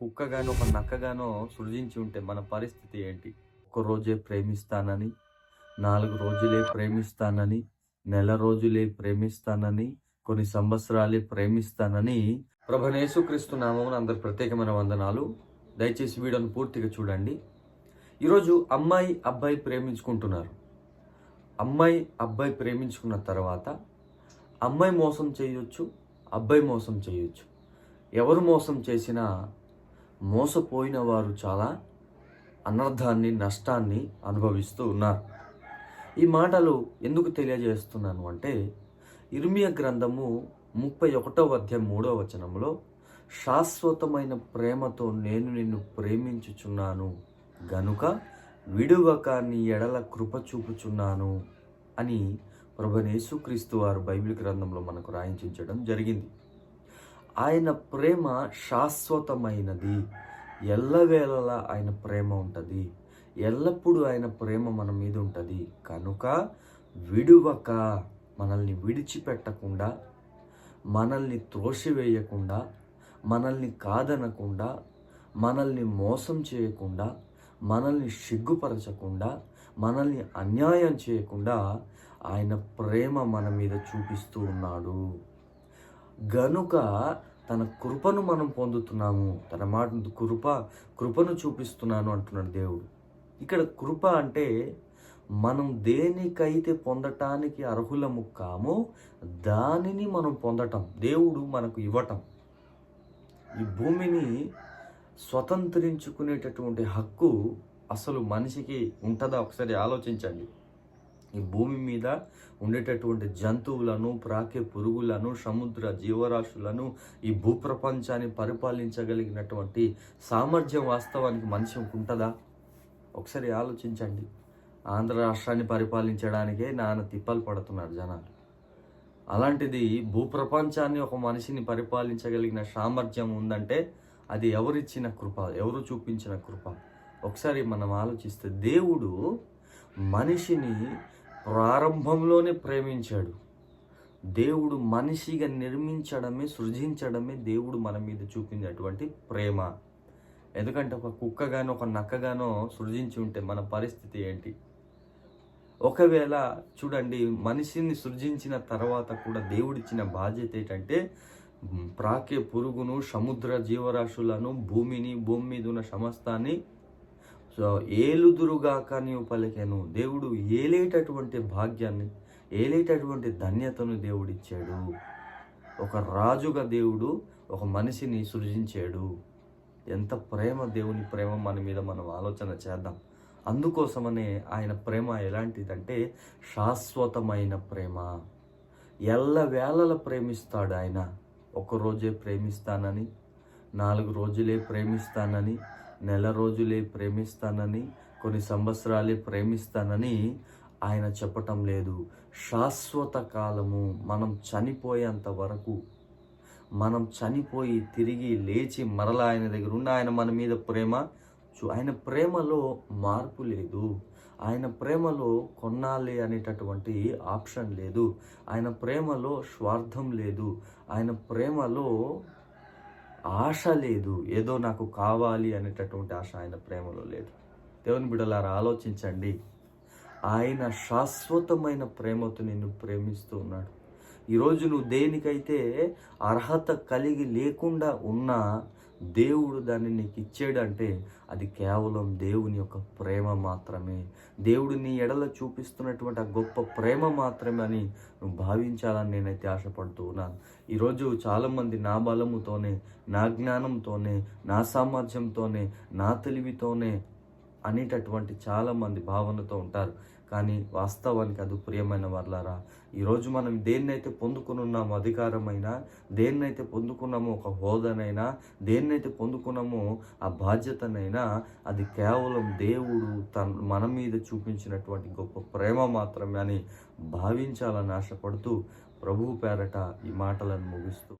కుక్కగానో ఒక నక్కగానో సృజించి ఉంటే మన పరిస్థితి ఏంటి? ఒక రోజే ప్రేమిస్తానని నాలుగు రోజులే ప్రేమిస్తానని నెల రోజులే ప్రేమిస్తానని కొన్ని సంవత్సరాలే ప్రేమిస్తానని ప్రభనేసుక్రీస్తు నామమున అందరి ప్రత్యేకమైన వందనాలు. దయచేసి వీడియోను పూర్తిగా చూడండి. ఈరోజు అమ్మాయి అబ్బాయి ప్రేమించుకుంటున్నారు. అమ్మాయి అబ్బాయి ప్రేమించుకున్న తర్వాత అమ్మాయి మోసం చేయొచ్చు అబ్బాయి మోసం చేయొచ్చు. ఎవరు మోసం చేసినా మోసపోయిన వారు చాలా అనర్థాన్ని నష్టాన్ని అనుభవిస్తూ ఉన్నారు. ఈ మాటలు ఎందుకు తెలియజేస్తున్నాను అంటే ఇర్మియ గ్రంథము ముప్పై ఒకటో అధ్యాయం మూడవ వచనంలో శాశ్వతమైన ప్రేమతో నేను నిన్ను ప్రేమించుచున్నాను గనుక విడువక నీ ఎడల కృప చూపుచున్నాను అని ప్రభనేసుక్రీస్తు వారు బైబిల్ గ్రంథంలో మనకు రాయించడం జరిగింది. ఆయన ప్రేమ శాశ్వతమైనది. ఎల్లవేళలా ఆయన ప్రేమ ఉంటుంది. ఎల్లప్పుడూ ఆయన ప్రేమ మన మీద ఉంటుంది. కనుక విడువక మనల్ని విడిచిపెట్టకుండా మనల్ని త్రోసివేయకుండా మనల్ని కాదనకుండా మనల్ని మోసం చేయకుండా మనల్ని సిగ్గుపరచకుండా మనల్ని అన్యాయం చేయకుండా ఆయన ప్రేమ మన మీద చూపిస్తూ ఉన్నాడు. గనుక తన కృపను మనం పొందుతున్నాము. తన మాట కృప కృపను చూపిస్తున్నాను అంటున్నాడు దేవుడు. ఇక్కడ కృప అంటే మనం దేనికైతే పొందటానికి అర్హులము కామో దానిని మనం పొందటం. దేవుడు మనకు ఇవ్వటం. ఈ భూమిని స్వతంత్రించుకునేటటువంటి హక్కు అసలు మనిషికి ఉంటుందా? ఒకసారి ఆలోచించండి. ఈ భూమి మీద ఉండేటటువంటి జంతువులను ప్రాకే పురుగులను సముద్ర జీవరాశులను ఈ భూప్రపంచాన్ని పరిపాలించగలిగినటువంటి సామర్థ్యం వాస్తవానికి మనిషికి ఉంటుందా? ఒకసారి ఆలోచించండి. ఆంధ్ర రాష్ట్రాన్ని పరిపాలించడానికే నాన్న తిప్పలు పడుతున్నారు జనాలు. అలాంటిది భూప్రపంచాన్ని ఒక మనిషిని పరిపాలించగలిగిన సామర్థ్యం ఉందంటే అది ఎవరిచ్చిన కృప ఎవరు చూపించిన కృప? ఒకసారి మనం ఆలోచిస్తే దేవుడు మనిషిని ప్రారంభంలోనే ప్రేమించాడు. దేవుడు మనిషిగా నిర్మించడమే సృజించడమే దేవుడు మన మీద చూపినటువంటి ప్రేమ. ఎందుకంటే ఒక కుక్కగానో ఒక నక్కగానో సృజించి ఉంటే మన పరిస్థితి ఏంటి? ఒకవేళ చూడండి మనిషిని సృజించిన తర్వాత కూడా దేవుడిచ్చిన బాధ్యత ఏంటంటే ప్రాకే పురుగును సముద్ర జీవరాశులను భూమిని భూమి మీద ఉన్న సమస్తాన్ని సో ఏలుదురుగాక నీవు పలికాను. దేవుడు ఏలేటటువంటి భాగ్యాన్ని ఏలేటటువంటి ధన్యతను దేవుడిచ్చాడు. ఒక రాజుగా దేవుడు ఒక మనిషిని సృజించాడు. ఎంత ప్రేమ దేవుని ప్రేమ మన మీద మనం ఆలోచన చేద్దాం. అందుకోసమనే ఆయన ప్రేమ ఎలాంటిదంటే శాశ్వతమైన ప్రేమ. ఎల్లవేళల ప్రేమిస్తాడు ఆయన. రోజే ప్రేమిస్తానని నాలుగు రోజులే ప్రేమిస్తానని నెల రోజులే ప్రేమిస్తానని కొన్ని సంవత్సరాలే ప్రేమిస్తానని ఆయన చెప్పటం లేదు. శాశ్వత కాలము మనం చనిపోయేంత వరకు మనం చనిపోయి తిరిగి లేచి మరలా ఆయన దగ్గర ఉన్న ఆయన మన మీద ప్రేమ చూ ఆయన ప్రేమలో మార్పు లేదు. ఆయన ప్రేమలో కొన్నాలి అనేటటువంటి ఆప్షన్ లేదు. ఆయన ప్రేమలో స్వార్థం లేదు. ఆయన ప్రేమలో ఆశ లేదు ఏదో నాకు కావాలి అనేటటువంటి ఆశ ఆయన ప్రేమలో లేదు. దేవుని బిడలారా ఆలోచించండి. ఆయన శాశ్వతమైన ప్రేమతో నిన్ను ప్రేమిస్తూ ఉన్నాడు. ఈరోజు నువ్వు దేనికైతే అర్హత కలిగి లేకుండా ఉన్నా దేవుడు దాన్ని నీకు ఇచ్చాడంటే అది కేవలం దేవుని యొక్క ప్రేమ మాత్రమే. దేవుడు నీ ఎడల చూపిస్తున్నటువంటి ఆ గొప్ప ప్రేమ మాత్రమే అని నువ్వు భావించాలని నేనైతే ఆశపడుతూ ఉన్నాను. ఈరోజు చాలామంది నా బలముతోనే నా జ్ఞానంతోనే నా సామర్థ్యంతోనే నా తెలివితోనే అనేటటువంటి చాలామంది భావనతో ఉంటారు. కానీ వాస్తవానికి అది ప్రియమైన వర్లారా ఈరోజు మనం దేన్నైతే పొందుకున్నామో అధికారమైనా దేన్నైతే పొందుకున్నామో ఒక హోదానైనా దేన్నైతే పొందుకున్నామో ఆ బాధ్యతనైనా అది కేవలం దేవుడు తన మన మీద చూపించినటువంటి గొప్ప ప్రేమ మాత్రమే అని భావించాలని ఆశపడుతూ ప్రభువు పేరట ఈ మాటలను ముగిస్తూ